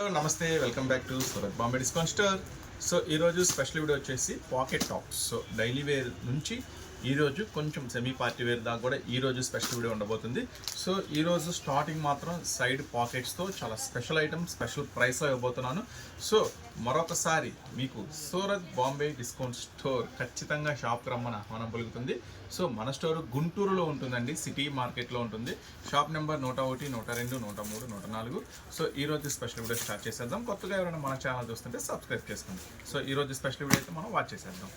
Hello, నమస్తే welcome back to Surat Bombay discount store so ఈరోజు special video వచ్చేసి pocket tops so daily wear నుంచి ఈరోజు కొంచెం సెమీ పార్టీ వేర్ దాకా కూడా ఈరోజు స్పెషల్ వీడియో ఉండబోతుంది. సో ఈరోజు స్టార్టింగ్ మాత్రం సైడ్ పాకెట్స్తో చాలా స్పెషల్ ఐటమ్ స్పెషల్ ప్రైస్లో ఇవ్వబోతున్నాను. సో మరొకసారి మీకు సూరత్ బాంబే డిస్కౌంట్ స్టోర్ ఖచ్చితంగా షాప్కి రమ్మన మనం పలుకుతుంది. సో మన స్టోర్ గుంటూరులో ఉంటుందండి సిటీ మార్కెట్లో ఉంటుంది. షాప్ నెంబర్ నూట ఒకటి నూట రెండు నూట మూడు నూట నాలుగు. సో ఈ రోజు స్పెషల్ వీడియో స్టార్ట్ చేసేద్దాం. కొత్తగా ఎవరైనా మన ఛానల్ చూస్తుంటే సబ్స్క్రైబ్ చేసుకోండి. సో ఈరోజు స్పెషల్ వీడియో అయితే మనం వాచ్ చేసేద్దాం.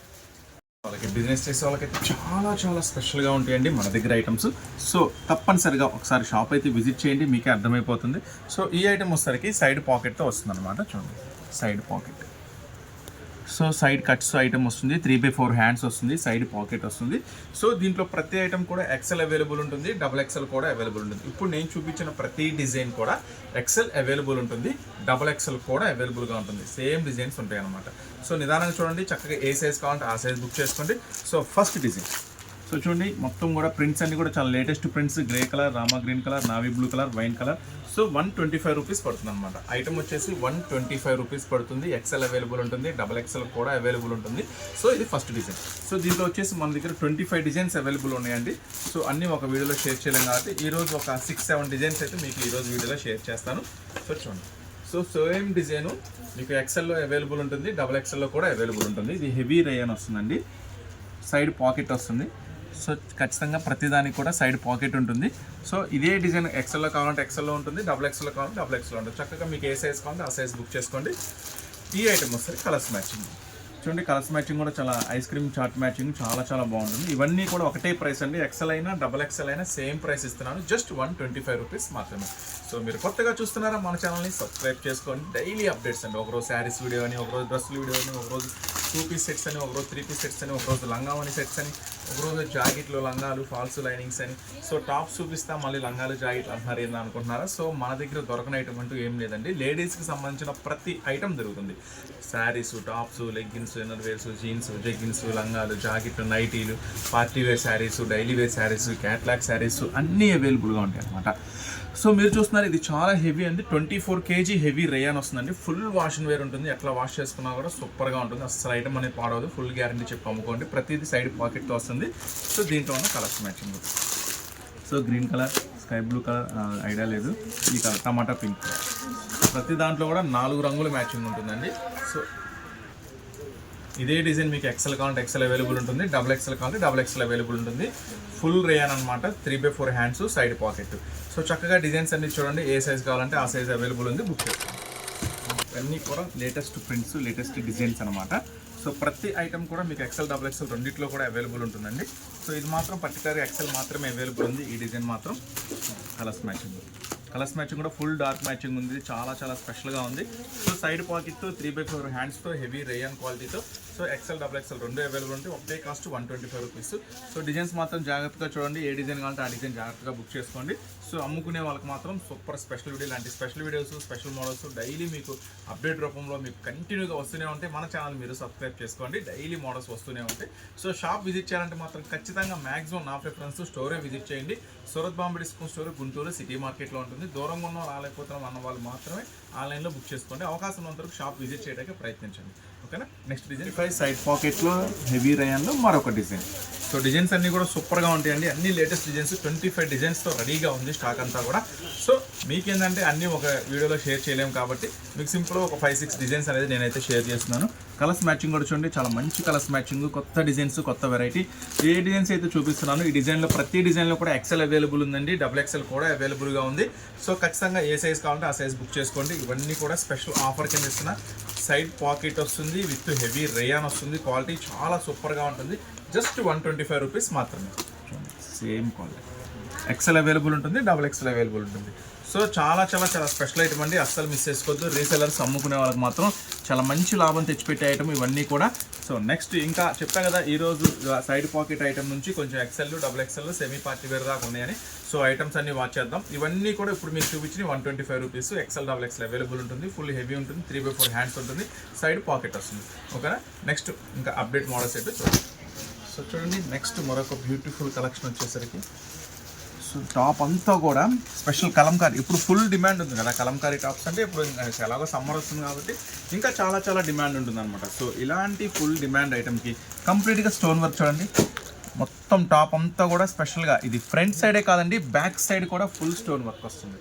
వాళ్ళకి బిజినెస్ చేసే వాళ్ళకైతే చాలా చాలా స్పెషల్గా ఉంటాయండి మన దగ్గర ఐటమ్స్ సో తప్పనిసరిగా ఒకసారి షాప్ అయితే విజిట్ చేయండి మీకే అర్థమైపోతుంది. సో ఈ ఐటమ్ వచ్చేసరికి సైడ్ పాకెట్తో వస్తుంది అనమాట చూడండి. Side pocket so side cuts item వస్తుంది త్రీ బై ఫోర్ హ్యాండ్స్ వస్తుంది సైడ్ పాకెట్ వస్తుంది. సో దీంట్లో ప్రతి ఐటమ్ కూడా ఎక్సెల్ అవైలబుల్ ఉంటుంది డబుల్ ఎక్సెల్ కూడా అవైలబుల్ ఉంటుంది. ఇప్పుడు నేను చూపించిన ప్రతి డిజైన్ కూడా ఎక్సెల్ అవైలబుల్ ఉంటుంది డబుల్ ఎక్సెల్ కూడా అవైలబుల్గా ఉంటుంది. సేమ్ డిజైన్స్ ఉంటాయి అనమాట సో నిదానంగా చూడండి చక్కగా ఏ సైజ్ కావాలంటే ఆ సైజ్ బుక్ చేసుకోండి. సో ఫస్ట్ డిజైన్ సో చూడండి మొత్తం కూడా ప్రింట్స్ అన్ని కూడా చాలా latest prints grey colour Rama green colour navy blue colour wine colour so one twenty five rupees పడుతుంది అనమాట ఐటమ్ వచ్చేసి వన్ ట్వంటీ ఫైవ్ రూపీస్ పడుతుంది. ఎక్సెల్ అవైలబుల్ ఉంటుంది. డబల్ ఎక్సెల్ కూడా అవైలబుల్ ఉంటుంది. సో ఇది ఫస్ట్ డిజైన్ సో దీంట్లో వచ్చేసి మన దగ్గర ట్వంటీ ఫైవ్ డిజైన్స్ అవైలబుల్ ఉన్నాయండి. సో అన్ని ఒక వీడియోలో షేర్ చేయలేం కాబట్టి ఈరోజు ఒక సిక్స్ సెవెన్ డిజైన్స్ అయితే మీకు ఈరోజు వీడియోలో షేర్ చేస్తాను. సో చూడండి. సో సేమ్ డిజైన్ మీకు ఎక్సెల్లో అవైలబుల్ ఉంటుంది. డబల్ ఎక్సెల్లో కూడా అవైలబుల్ ఉంటుంది. ఇది హెవీ రేయన్ వస్తుందండి. సైడ్ పాకెట్ వస్తుంది. సో ఖచ్చితంగా ప్రతిదానికి కూడా సైడ్ పాకెట్ ఉంటుంది. సో ఇదే డిజైన్ ఎక్సెల్లో కావాలంటే ఎక్సెల్లో ఉంటుంది డబుల్ ఎక్సెల్లో కావాలంటే డబుల్ ఎక్సెల్లో ఉంటుంది. చక్కగా మీకు ఏ సైజ్ కావాలంటే ఆ సైజ్ బుక్ చేసుకోండి. ఈ ఐటమ్ వస్తుంది కలర్స్ మ్యాచింగ్ చూడండి కలర్స్ మ్యాచింగ్ కూడా చాలా ఐస్ క్రీమ్ చాట్ మ్యాచింగ్ చాలా చాలా బాగుంటుంది. ఇవన్నీ కూడా ఒకటే ప్రైస్ అండి. ఎక్సెల్ అయినా డబల్ ఎక్సెల్ అయినా సేమ్ ప్రైస్ ఇస్తున్నాను. Just one twenty five rupees మాత్రమే. సో మీరు కొత్తగా చూస్తున్నారా మన ఛానల్ని సబ్స్క్రైబ్ చేసుకోండి. డైలీ అప్డేట్స్ అండి. ఒకరోజు శారీస్ వీడియో అని ఒకరోజు డ్రెస్సుల వీడియో అని ఒకరోజు టూ పీస్ సెట్స్ అని ఒకరోజు త్రీ పీస్ సెట్స్ అని ఒకరోజు లంగావని సెట్స్ అని ఒకరోజు జాకెట్లు లంగాలు ఫాల్స్ లైనింగ్స్ అని. సో టాప్స్ చూపిస్తా మళ్ళీ లంగాలు జాకెట్లు అంటున్నారు ఏంది అనుకుంటున్నారా? సో మన దగ్గర దొరకని ఐటమ్ అంటూ ఏం లేదండి. లేడీస్కి సంబంధించిన ప్రతి ఐటమ్ దొరుకుతుంది. Saris tops leggings inner wears jeans jeggings లంగాలు జాకెట్లు నైటీలు party wear saris daily wear saris catalogue saris అన్నీ అవైలబుల్గా ఉంటాయి అనమాట సో మీరు చూస్తున్నారు ఇది చాలా హెవీ అండి. Twenty four KG heavy rayon వస్తుందండి. ఫుల్ వాష్ అండ్ వేర్ ఉంటుంది. ఎట్లా వాష్ చేసుకున్నా కూడా సూపర్గా ఉంటుంది. అసలు ఐటమ్ అనేది పాడవదు. ఫుల్ గ్యారంటీ చెప్పి అమ్ముకోండి. ప్రతిదీ సైడ్ పాకెట్తో వస్తుంది. సో దీంట్లో ఉన్న colours matching so green colour sky blue colour idea లేదు. ఈ కలర్ టమాటా పింక్ ప్రతి దాంట్లో కూడా నాలుగు రంగుల మ్యాచింగ్ ఉంటుందండి. సో ఇదే డిజైన్ మీకు ఎక్సెల్ కావాలంటే ఎక్సెల్ అవైలబుల్ ఉంటుంది. డబుల్ ఎక్సెల్ కావాలంటే డబుల్ ఎక్సెల్ అవైలబుల్ ఉంటుంది. ఫుల్ రేయాన్ అనమాట three by four hands side pocket so చక్కగా డిజైన్స్ అన్ని చూడండి. ఏ సైజ్ కావాలంటే ఆ సైజ్ అవైలబుల్ ఉంది. బుక్ చేసుకోండి. అన్నీ కూడా లేటెస్ట్ ప్రింట్స్ లేటెస్ట్ డిజైన్స్ అనమాట సో ప్రతి ఐటమ్ కూడా మీకు ఎక్సెల్ డబుల్ ఎక్సెల్ రెండింటిలో కూడా అవైలబుల్ ఉంటుందండి. సో ఇది మాత్రం పర్టికులర్గా ఎక్సెల్ మాత్రమే అవైలబుల్ ఉంది. ఈ డిజైన్ మాత్రం కలర్స్ మ్యాచింగ్ కలర్స్ మ్యాచింగ్ కూడా ఫుల్ డార్క్ మ్యాచింగ్ ఉంది. చాలా చాలా స్పెషల్గా ఉంది. సో సైడ్ పాకెట్తో త్రీ బై ఫోర్ హ్యాండ్స్తో హెవీ రేయన్ క్వాలిటీతో సో ఎక్సెల్ డబుల్ ఎక్సెల్ రెండు అవైలబుల్ ఉంటాయి. ఒకటే cost one twenty five rupees so designs మాత్రం జాగ్రత్తగా చూడండి. ఏ డిజైన్ కావాలంటే ఆ డిజైన్ జాగ్రత్తగా బుక్ చేసుకోండి. సో అమ్ముకునే వాళ్ళకి మాత్రం సూపర్ స్పెషల్ వీడియో లాంటి special videos special models daily మీకు అప్డేట్ రూపంలో మీకు కంటిన్యూగా వస్తూనే ఉంటాయి. మన ఛానల్ మీరు సబ్స్క్రైబ్ చేసుకోండి. డైలీ మోడల్స్ వస్తూనే ఉంటాయి. సో షాప్ విజిట్ చేయాలంటే మాత్రం ఖచ్చితంగా మాక్సిమం నా ప్రిఫరెన్స్ స్టోరే విజిట్ చేయండి. Surat Bombay discount store Guntur city మార్కెట్లో ఉంటుంది. దూరంగా ఉన్న వాళ్ళు రాలేకపోతున్నాం అన్న వాళ్ళు మాత్రమే ఆన్లైన్లో బుక్ చేసుకోండి. అవకాశం ఉన్నంత వరకు షాప్ విజిట్ చేయడానికి ప్రయత్నించండి. ఓకేనా? Next design. ఫైవ్ సైడ్ పాకెట్లో హెవీ రయాన్లో మరొక డిజైన్. సో డిజైన్స్ అన్నీ కూడా సూపర్గా ఉంటాయండి. అన్ని లేటెస్ట్ డిజైన్స్ ట్వంటీ ఫైవ్ డిజైన్స్తో రెడీగా ఉంది స్టాక్ అంతా కూడా. సో మీకేంటంటే అన్నీ ఒక వీడియోలో షేర్ చేయలేము కాబట్టి మీకు సింపుల్గా ఒక ఫైవ్ సిక్స్ డిజైన్స్ అనేది నేనైతే షేర్ చేస్తున్నాను. కలర్స్ మ్యాచింగ్ కూడా చూడండి. చాలా మంచి కలర్స్ మ్యాచింగ్ కొత్త డిజైన్స్ కొత్త వెరైటీ ఏ డిజైన్స్ అయితే చూపిస్తున్నాను ఈ డిజైన్లో ప్రతి డిజైన్లో కూడా ఎక్సెల్ అవైలబుల్ ఉందండి. డబుల్ ఎక్సెల్ కూడా అవైలబుల్గా ఉంది. సో ఖచ్చితంగా ఏ సైజ్ కావాలంటే ఆ సైజ్ బుక్ చేసుకోండి. ఇవన్నీ కూడా స్పెషల్ ఆఫర్ కింద ఇస్తున్న సైడ్ పాకెట్ వస్తుంది. విత్ హెవీ రేయాన్ వస్తుంది. క్వాలిటీ చాలా సూపర్గా ఉంటుంది. Just one twenty five rupees మాత్రమే సేమ్ క్వాలిటీ ఎక్సెల్ అవైలబుల్ ఉంటుంది. డబుల్ ఎక్సెల్ అవైలబుల్ ఉంటుంది. సో చాలా చాలా చాలా స్పెషల్ ఐటమ్ అండి. అస్సలు మిస్ చేసుకోవద్దు. రీసెలర్స్ అమ్ముకునే వాళ్ళకి మాత్రం చాలా మంచి లాభం తెచ్చిపెట్టే ఐటమ్ ఇవన్నీ కూడా. సో నెక్స్ట్ ఇంకా చెప్పా కదా ఈరోజు సైడ్ పాకెట్ ఐటమ్ నుంచి కొంచెం XL double XL semi party wear దాకా ఉన్నాయని. సో ఐటమ్స్ అన్ని వాచ్ చేద్దాం. ఇవన్నీ కూడా ఇప్పుడు మీకు చూపించిన one twenty five rupees XL double XL available ఉంటుంది. ఫుల్ హెవీ ఉంటుంది. త్రీ బై ఫోర్ హ్యాండ్స్ ఉంటుంది. సైడ్ పాకెట్ వస్తుంది. ఓకేనా నెక్స్ట్ ఇంకా అప్డేట్ మోడల్స్ అయితే చూడండి సో చూడండి. నెక్స్ట్ మరొక బ్యూటిఫుల్ కలెక్షన్ వచ్చేసరికి. టాప్ అంతా కూడా స్పెషల్ కలంకారీ. ఇప్పుడు ఫుల్ డిమాండ్ ఉంది కదా కలంకారీ టాప్స్ అంటే ఇప్పుడు ఇంకా ఎలాగో సమ్మర్ వస్తుంది కాబట్టి ఇంకా చాలా చాలా డిమాండ్ ఉంటుంది అనమాట సో ఇలాంటి ఫుల్ డిమాండ్ ఐటెంకి కంప్లీట్గా స్టోన్ వర్క్ చూడండి. మొత్తం టాప్ అంతా కూడా స్పెషల్గా. ఇది ఫ్రంట్ సైడే కాదండి బ్యాక్ సైడ్ కూడా ఫుల్ స్టోన్ వర్క్ వస్తుంది.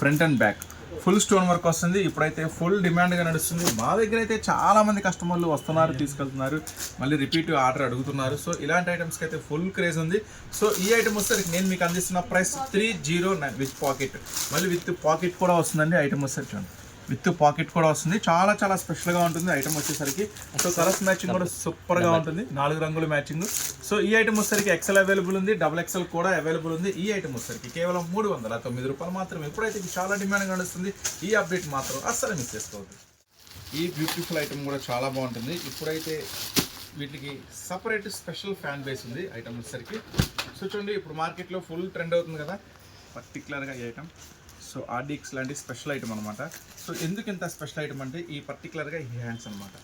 Front and back. Full stone work వస్తుంది. ఇప్పుడైతే ఫుల్ డిమాండ్గా నడుస్తుంది. మా దగ్గర అయితే చాలా మంది కస్టమర్లు వస్తున్నారు తీసుకెళ్తున్నారు. మళ్ళీ రిపీట్ ఆర్డర్ అడుగుతున్నారు. సో ఇలాంటి ఐటమ్స్కి అయితే ఫుల్ క్రేజ్ ఉంది. సో ఈ ఐటమ్ వస్తే నేను మీకు అందిస్తున్న price three zero nine with pocket. మళ్ళీ విత్ పాకెట్ కూడా వస్తుందండి. ఐటమ్ వస్తే చూడండి. విత్ పాకెట్ కూడా వస్తుంది. చాలా చాలా స్పెషల్గా ఉంటుంది. ఐటమ్ వచ్చేసరికి సో కలర్స్ మ్యాచింగ్ కూడా సూపర్గా ఉంటుంది. నాలుగు రంగుల మ్యాచింగ్ సో ఈ ఐటమ్ వచ్చేసరికి ఎక్సెల్ అవైలబుల్ ఉంది. డబుల్ ఎక్సెల్ కూడా అవైలబుల్ ఉంది. ఈ ఐటమ్ వచ్చేసరికి కేవలం మూడు వందల తొమ్మిది రూపాయలు మాత్రం ఎప్పుడైతే చాలా డిమాండ్ నడుస్తుంది ఈ అప్డేట్ మాత్రం అస్సలు మిస్ చేసుకోవద్దు. ఈ బ్యూటిఫుల్ ఐటమ్ కూడా చాలా బాగుంటుంది. ఇప్పుడైతే వీటికి సపరేట్ స్పెషల్ ఫ్యాన్ బేస్ ఉంది ఐటమ్ వచ్చేసరికి. సో చూడండి ఇప్పుడు మార్కెట్లో ఫుల్ ట్రెండ్ అవుతుంది కదా. పర్టికులర్గా ఈ ఐటమ్ సో ఆర్డిఎక్స్ లాంటి స్పెషల్ ఐటమ్ అనమాట సో ఎందుకు ఇంత స్పెషల్ ఐటమ్ అంటే ఈ పర్టికులర్గా ఈ హ్యాండ్స్ అనమాట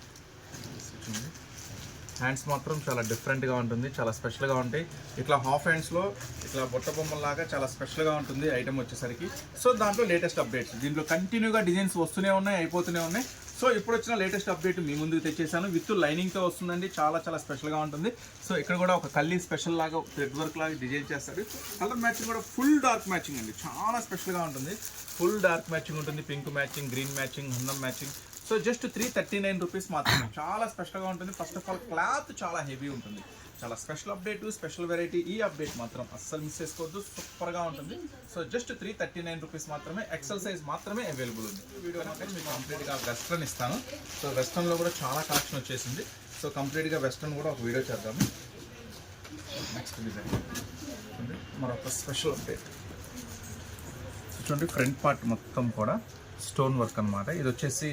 హ్యాండ్స్ మాత్రం చాలా డిఫరెంట్గా ఉంటుంది చాలా స్పెషల్గా ఉంటాయి. ఇట్లా హాఫ్ హ్యాండ్స్లో ఇట్లా బొట్ట బొమ్మలాగా చాలా స్పెషల్గా ఉంటుంది ఐటమ్ వచ్చేసరికి. సో దాంట్లో లేటెస్ట్ అప్డేట్స్ దీంట్లో కంటిన్యూగా డిజైన్స్ వస్తూనే ఉన్నాయి అయిపోతూనే ఉన్నాయి. సో ఇప్పుడు వచ్చిన లేటెస్ట్ అప్డేట్ మీ ముందుకు తెచ్చేసాను. విత్ లైనింగ్తో వస్తుందండి. చాలా చాలా స్పెషల్గా ఉంటుంది. సో ఇక్కడ కూడా ఒక కల్లీ స్పెషల్ లాగా థ్రెడ్ వర్క్ లాగా డిజైన్ చేస్తాడు. కలర్ మ్యాచింగ్ కూడా ఫుల్ డార్క్ మ్యాచింగ్ అండి. చాలా స్పెషల్గా ఉంటుంది. ఫుల్ డార్క్ మ్యాచింగ్ ఉంటుంది. Pink matching green matching హన్నం matching. So just three thirty nine rupees మాత్రమే. చాలా స్పెషల్గా ఉంటుంది. ఫస్ట్ ఆఫ్ ఆల్ క్లాత్ చాలా హెవీ ఉంటుంది. చాలా స్పెషల్ అప్డేట్ స్పెషల్ వెరైటీ ఈ అప్డేట్ మాత్రం అస్సలు మిస్ చేసుకోవద్దు. సూపర్గా ఉంటుంది. So just three thirty nine rupees మాత్రమే ఎక్సెల్ సైజ్ మాత్రమే అవైలబుల్ ఉంది. వీడియో మీకు కంప్లీట్గా వెస్ట్రన్ ఇస్తాను. సో వెస్ట్రన్లో కూడా చాలా కలెక్షన్ వచ్చేసింది. సో కంప్లీట్గా వెస్ట్రన్ కూడా ఒక వీడియో చేద్దాము. నెక్స్ట్ డిజైన్ మరొక స్పెషల్ అప్డేట్ చూడండి ఫ్రంట్ పార్ట్ మొత్తం కూడా స్టోన్ వర్క్ అన్నమాట. ఇది వచ్చేసి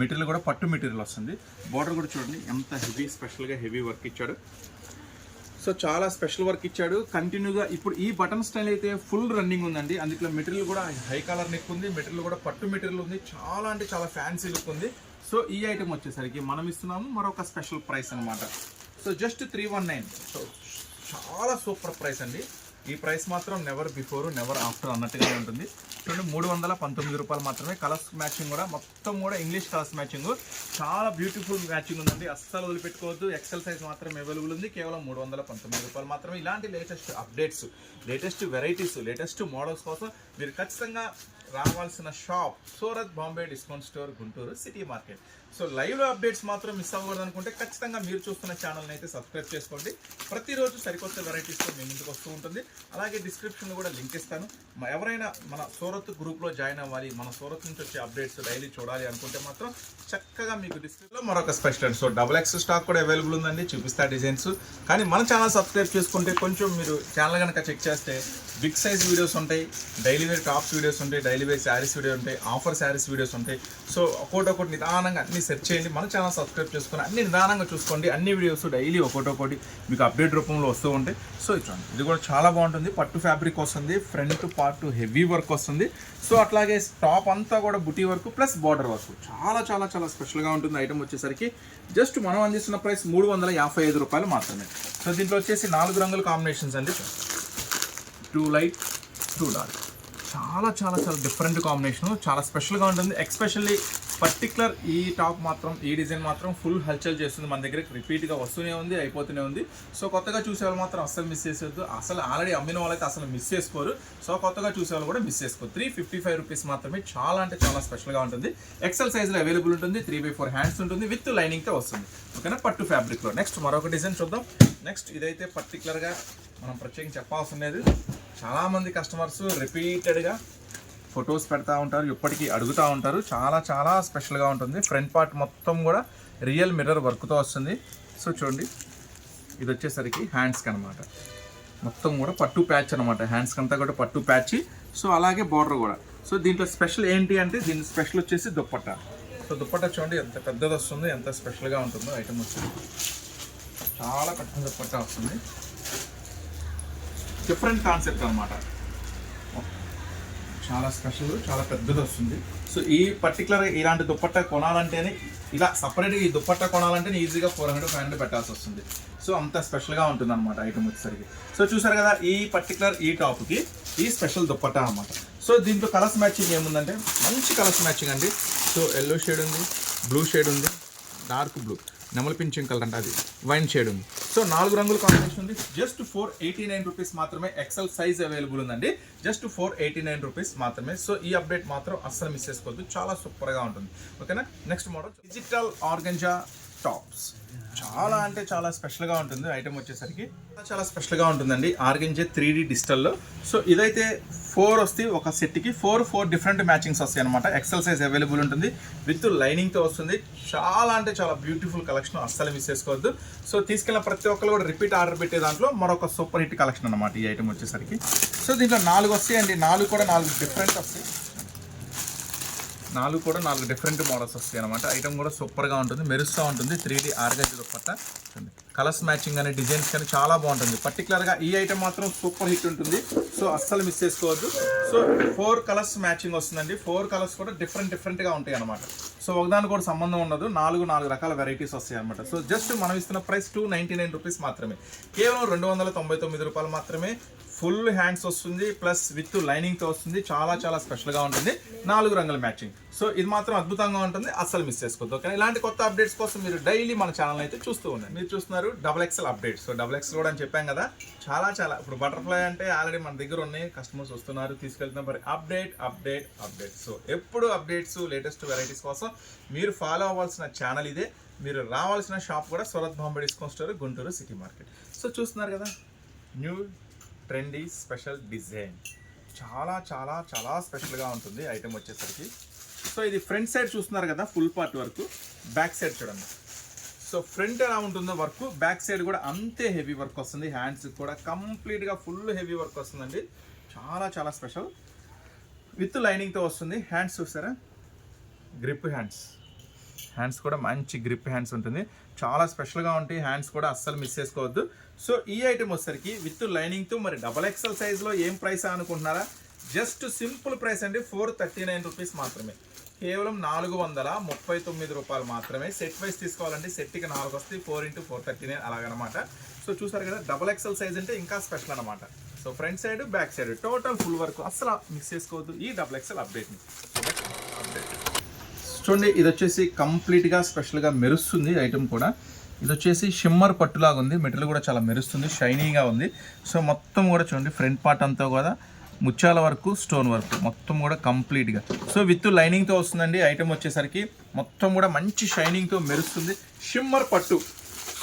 మెటీరియల్ కూడా పట్టు మెటీరియల్ వస్తుంది. బార్డర్ కూడా చూడండి ఎంత హెవీ స్పెషల్గా హెవీ వర్క్ ఇచ్చాడు. సో చాలా స్పెషల్ వర్క్ ఇచ్చాడు. కంటిన్యూగా ఇప్పుడు ఈ బటన్ స్టైల్ అయితే ఫుల్ రన్నింగ్ ఉందండి. అందులో మెటీరియల్ కూడా హై కలర్ నెక్ ఉంది మెటీరియల్ కూడా పట్టు మెటీరియల్ ఉంది. చాలా అంటే చాలా ఫ్యాన్సీ లుక్ ఉంది. సో ఈ ఐటమ్ వచ్చేసరికి మనం ఇస్తున్నాము మరొక స్పెషల్ ప్రైస్ అన్నమాట. So just three one nine so చాలా సూపర్ ప్రైస్ అండి. ఈ ప్రైస్ మాత్రం నెవర్ బిఫోర్ నెవర్ ఆఫ్టర్ అన్నట్టుగానే ఉంటుంది. చూడండి మూడు వందల పంతొమ్మిది రూపాయలు మాత్రమే కలర్స్ మ్యాచింగ్ కూడా మొత్తం కూడా ఇంగ్లీష్ కలర్స్ మ్యాచింగ్. చాలా బ్యూటిఫుల్ మ్యాచింగ్ ఉందండి. అస్సలు వదిలిపెట్టుకోవద్దు. ఎక్సెల్ సైజ్ మాత్రం అవైలబుల్ ఉంది. కేవలం మూడు వందల పంతొమ్మిది రూపాయలు మాత్రమే. ఇలాంటి latest updates latest varieties latest models కోసం మీరు ఖచ్చితంగా రావాల్సిన shop Surat Bombay discount store Guntur city market so live updates మాత్రం మిస్ అవ్వకూడదు అనుకుంటే ఖచ్చితంగా మీరు చూస్తున్న ఛానల్ని అయితే సబ్స్క్రైబ్ చేసుకోండి. ప్రతిరోజు సరికొత్త వెరైటీస్తో మీ ముందుకు వస్తూ ఉంటుంది. అలాగే డిస్క్రిప్షన్లో కూడా లింక్ ఇస్తాను. ఎవరైనా మన సూరత్ గ్రూప్లో జాయిన్ అవ్వాలి మన సూరత్ నుంచి వచ్చే అప్డేట్స్ డైలీ చూడాలి అనుకుంటే మాత్రం చక్కగా మీకు డిస్క్రిప్షన్లో మరొక special so double X stock కూడా అవైలబుల్ ఉందండి చూపిస్తా డిజైన్స్ కానీ మన ఛానల్ సబ్స్క్రైబ్ చేసుకుంటే కొంచెం మీరు ఛానల్ కనుక చెక్ చేస్తే బిగ్ సైజ్ వీడియోస్ ఉంటాయి డైలీ వేర్ టాప్స్ వీడియోస్ ఉంటాయి డైలీ వేర్ శారీస్ వీడియో ఉంటాయి ఆఫర్ శారీస్ వీడియోస్ ఉంటాయి. సో ఒక్కొక్కటి ఒకటి నిదానంగా అన్ని సెర్చ్ చేయండి. మన ఛానల్ సబ్స్క్రైబ్ చేసుకుని అన్ని నిదానంగా చూసుకోండి. అన్ని వీడియోస్ డైలీ ఒక్కొక్కటి ఒకటి మీకు అప్డేట్ రూపంలో వస్తూ ఉంటాయి. సో ఇచ్చాను ఇది కూడా చాలా బాగుంటుంది. పట్టు ఫ్యాబ్రిక్ వస్తుంది. ఫ్రంట్ పార్ట్ హెవీ వర్క్ వస్తుంది. సో అట్లాగే టాప్ అంతా కూడా బుటీ వర్క్ ప్లస్ బార్డర్ వర్క్ చాలా చాలా చాలా స్పెషల్గా ఉంటుంది ఐటమ్ వచ్చేసరికి. జస్ట్ మనం అందిస్తున్న ప్రైస్ మూడు వందల యాభై ఐదు రూపాయలు మాత్రమే. సో దీంట్లో వచ్చేసి నాలుగు రంగుల కాంబినేషన్స్ అండి. టూ లైట్ టూ డార్క్ చాలా చాలా చాలా డిఫరెంట్ కాంబినేషన్ చాలా స్పెషల్గా ఉంటుంది. ఎక్స్పెషల్లీ పర్టికులర్ ఈ టాప్ మాత్రం ఈ డిజైన్ మాత్రం ఫుల్ హల్చల్ చేస్తుంది. మన దగ్గర రిపీట్గా వస్తూనే ఉంది అయిపోతూనే ఉంది. సో కొత్తగా చూసే వాళ్ళు మాత్రం అస్సలు మిస్ చేసేవద్దు అసలు ఆల్రెడీ అమ్మిన వాళ్ళైతే అసలు మిస్ చేసుకోరు. సో కొత్తగా చూసేవాళ్ళు కూడా మిస్ చేసుకోరు. త్రీ ఫిఫ్టీ ఫైవ్ రూపీస్ మాత్రమే చాలా అంటే చాలా స్పెషల్గా ఉంటుంది. ఎక్సెల్ సైజ్లో అవైలబుల్ ఉంటుంది. త్రీ బై ఫోర్ హ్యాండ్స్ ఉంటుంది. విత్ లైనింగ్తో వస్తుంది. ఓకేనా పట్టు ఫ్యాబ్రిక్లో నెక్స్ట్ మరొక డిజైన్ చూద్దాం. నెక్స్ట్ ఇదైతే పర్టికులర్గా మనం ప్రత్యేకంగా చెప్పాల్సి ఉండేది చాలామంది కస్టమర్స్ రిపీటెడ్గా ఫొటోస్ పెడతా ఉంటారు ఇప్పటికీ అడుగుతూ ఉంటారు. చాలా చాలా స్పెషల్గా ఉంటుంది. ఫ్రంట్ పార్ట్ మొత్తం కూడా రియల్ మిర్రర్ వర్క్తో వస్తుంది. సో చూడండి ఇది వచ్చేసరికి హ్యాండ్స్కి అనమాట మొత్తం కూడా పట్టు ప్యాచ్ అనమాట హ్యాండ్స్కి అంతా కూడా పట్టు ప్యాచ్. సో అలాగే బార్డర్ కూడా. సో దీంట్లో స్పెషల్ ఏంటి అంటే దీని స్పెషల్ వచ్చేసి దుప్పట్ట. సో దుప్పట్ట చూడండి ఎంత పెద్దది వస్తుంది ఎంత స్పెషల్గా ఉంటుందో ఐటమ్ వస్తుంది చాలా పెద్ద దుప్పట్ట వస్తుంది. డిఫరెంట్ కాన్సెప్ట్ అనమాట చాలా స్పెషల్ చాలా పెద్దది వస్తుంది. సో ఈ పర్టికులర్ ఇలాంటి దుప్పట్టా కొనాలంటేనే ఇలా సపరేట్గా ఈ దుప్పట్టా కొనాలంటే ఈజీగా ఫోర్ హండ్రెడ్ ఫైవ్ హండ్రెడ్ పెట్టాల్సి వస్తుంది. సో అంత స్పెషల్గా ఉంటుంది అనమాట ఐటమ్ వచ్చేసరికి. సో చూసారు కదా ఈ పర్టికులర్ ఈ టాప్కి ఈ స్పెషల్ దుప్పట్టా అనమాట సో దీంట్లో కలర్స్ మ్యాచింగ్ ఏముందంటే మంచి కలర్స్ మ్యాచింగ్ అండి. సో ఎల్లో షేడ్ ఉంది బ్లూ షేడ్ ఉంది డార్క్ బ్లూ నెమలి కలర్ అంటే అది వైన్ షేడ్ ఉంది. సో నాలుగు రంగుల కాంబినేషన్ ఉంది. Just four eighty nine rupees మాత్రమే ఎక్సెల్ సైజ్ అవైలబుల్ ఉందండి. Just four eighty nine rupees మాత్రమే. సో ఈ అప్డేట్ మాత్రం అస్సలు మిస్ చేసుకోవద్దు. చాలా సూపర్గా ఉంటుంది. ఓకేనా next model digital organza tops. చాలా అంటే చాలా స్పెషల్గా ఉంటుంది. ఐటమ్ వచ్చేసరికి చాలా స్పెషల్గా ఉంటుందండి. ఆర్గంజే త్రీ డి డిజిటల్లో. సో ఇదైతే ఫోర్ వస్తే ఒక సెట్కి ఫోర్ ఫోర్ డిఫరెంట్ మ్యాచింగ్స్ వస్తాయి అనమాట ఎక్సెల్ సైజ్ అవైలబుల్ ఉంటుంది. విత్ లైనింగ్తో వస్తుంది. చాలా అంటే చాలా బ్యూటిఫుల్ కలెక్షన్ అస్సలు మిస్ చేసుకోవద్దు. సో తీసుకెళ్ళిన ప్రతి ఒక్కరు కూడా రిపీట్ ఆర్డర్ పెట్టే దాంట్లో మరొక సూపర్ హిట్ కలెక్షన్ అనమాట ఈ ఐటమ్ వచ్చేసరికి. సో దీంట్లో నాలుగు వస్తాయండి. నాలుగు కూడా నాలుగు డిఫరెంట్ వస్తాయి. నాలుగు కూడా నాలుగు డిఫరెంట్ మోడల్స్ వస్తాయి అనమాట ఐటమ్ కూడా సూపర్గా ఉంటుంది మెరుస్తూ ఉంటుంది three D organza dupatta colours matching అనే డిజైన్స్ కానీ చాలా బాగుంటుంది. పర్టికులర్గా ఈ ఐటమ్ మాత్రం సూపర్ హిట్ ఉంటుంది. సో అస్సలు మిస్ చేసుకోవద్దు. సో ఫోర్ కలర్స్ మ్యాచింగ్ వస్తుందండి. ఫోర్ కలర్స్ కూడా డిఫరెంట్ డిఫరెంట్గా ఉంటాయి అనమాట సో ఒకదాని కూడా సంబంధం ఉండదు. నాలుగు నాలుగు రకాల వెరైటీస్ వస్తాయి అనమాట సో జస్ట్ మనం ఇస్తున్న price two ninety nine rupees మాత్రమే. కేవలం రెండు వందల తొంభై తొమ్మిది రూపాయలు మాత్రమే ఫుల్ హ్యాండ్స్ వస్తుంది ప్లస్ విత్ లైనింగ్తో వస్తుంది. చాలా చాలా స్పెషల్గా ఉంటుంది. నాలుగు రంగుల మ్యాచింగ్. సో ఇది మాత్రం అద్భుతంగా ఉంటుంది. అస్సలు మిస్ చేసుకోవద్దు ఓకే ఇలాంటి కొత్త అప్డేట్స్ కోసం మీరు డైలీ మన ఛానల్ అయితే చూస్తూ ఉండండి. మీరు చూస్తున్నారు double XL updates so double XL కూడా అని చెప్పాం కదా చాలా చాలా. ఇప్పుడు బటర్ఫ్లై అంటే ఆల్రెడీ మన దగ్గర ఉన్నాయి. కస్టమర్స్ వస్తున్నారు తీసుకెళ్తున్నారు. మరి అప్డేట్ అప్డేట్ అప్డేట్ సో ఎప్పుడు అప్డేట్స్ లేటెస్ట్ వెరైటీస్ కోసం మీరు ఫాలో అవ్వాల్సిన ఛానల్ ఇదే. మీరు రావాల్సిన షాప్ కూడా Surat Bombay discount store Guntur city market. So చూస్తున్నారు కదా న్యూ ట్రెండీ స్పెషల్ డిజైన్ చాలా చాలా చాలా స్పెషల్గా ఉంటుంది ఐటెం వచ్చేసరికి. సో ఇది ఫ్రంట్ సైడ్ చూస్తున్నారు కదా ఫుల్ పార్ట్ వరకు. బ్యాక్ సైడ్ చూడండి. సో ఫ్రంట్ ఎలా ఉంటుందో వర్క్ బ్యాక్ సైడ్ కూడా అంతే హెవీ వర్క్ వస్తుంది. హ్యాండ్స్ కూడా కంప్లీట్గా ఫుల్ హెవీ వర్క్ వస్తుందండి. చాలా చాలా స్పెషల్ విత్ లైనింగ్తో వస్తుంది. హ్యాండ్స్ చూస్తారా గ్రిప్ హ్యాండ్స్ హ్యాండ్స్ కూడా మంచి గ్రిప్ హ్యాండ్స్ ఉంటుంది. చాలా స్పెషల్గా ఉంటాయి. హ్యాండ్స్ కూడా అస్సలు మిస్ చేసుకోవద్దు. సో ఈ ఐటెం వచ్చేసరికి విత్ లైనింగ్తో మరి డబల్ ఎక్సెల్ సైజ్లో ఏం ప్రైస్ అనుకుంటున్నారా? జస్ట్ సింపుల్ ప్రైస్ అండి. ఫోర్ థర్టీ నైన్ రూపీస్ మాత్రమే. కేవలం నాలుగు వందల ముప్పై తొమ్మిది రూపాయలు మాత్రమే. సెట్ వైస్ తీసుకోవాలంటే సెట్కి నాలుగు వస్తాయి. Four into four thirty nine అలాగనమాట. సో చూసారు కదా డబల్ ఎక్సెల్ సైజ్ అంటే ఇంకా స్పెషల్ అనమాట. So front side back side total full work అస్సలు మిక్స్ చేసుకోవద్దు. ఈ డబల్ ఎక్సెల్ అప్డేట్ని. చూడండి ఇది వచ్చేసి కంప్లీట్గా స్పెషల్గా మెరుస్తుంది ఐటమ్ కూడా. ఇది వచ్చేసి షిమ్మర్ పట్టులాగా ఉంది. మెటీరియల్ కూడా చాలా మెరుస్తుంది షైనీగా ఉంది. సో మొత్తం కూడా చూడండి ఫ్రంట్ పార్ట్ అంతా కూడా ముత్యాల వరకు స్టోన్ వర్క్ మొత్తం కూడా కంప్లీట్గా సో విత్ లైనింగ్తో వస్తుందండి. ఐటమ్ వచ్చేసరికి మొత్తం కూడా మంచి షైనింగ్తో మెరుస్తుంది. షిమ్మర్ పట్టు.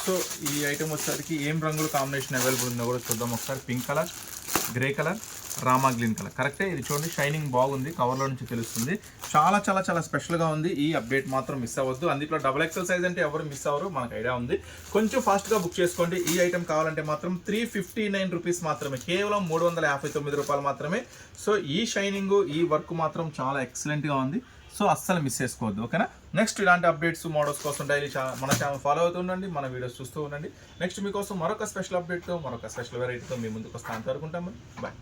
సో ఈ ఐటమ్ వచ్చేసరికి ఏం రంగుల కాంబినేషన్ అవైలబుల్ ఉందో కూడా చూద్దాం. ఒకసారి pink colour grey colour Rama green colour. కరెక్టే ఇది చూడండి షైనింగ్ బాగుంది కవర్లో నుంచి తెలుస్తుంది. చాలా చాలా చాలా స్పెషల్గా ఉంది. ఈ అప్డేట్ మాత్రం మిస్ అవ్వద్దు. అందులో డబుల్ ఎక్సెల్ సైజ్ అంటే ఎవరు మిస్ అవ్వరు మనకు ఐడియా ఉంది. కొంచెం ఫాస్ట్గా బుక్ చేసుకోండి. ఈ ఐటమ్ కావాలంటే మాత్రం త్రీ ఫిఫ్టీ నైన్ రూపీస్ మాత్రమే కేవలం మూడు వందల యాభై తొమ్మిది రూపాయలు మాత్రమే. సో ఈ షైనింగ్ ఈ వర్క్ మాత్రం చాలా ఎక్సలెంట్గా ఉంది. సో అస్సలు మిస్ చేసుకోవద్దు ఓకేనా? నెక్స్ట్ ఇలాంటి అప్డేట్స్ మోడల్స్ కోసం డైలీ మన ఛానల్ ఫాలో అవుతూ ఉండండి మన వీడియోస్ చూస్తూ ఉండండి. నెక్స్ట్ మీకోసం మరొక స్పెషల్ అప్డేట్తో మరొక స్పెషల్ వెరైటీతో మీ ముందుకు వస్తాను. అనుకుంటాము బాయ్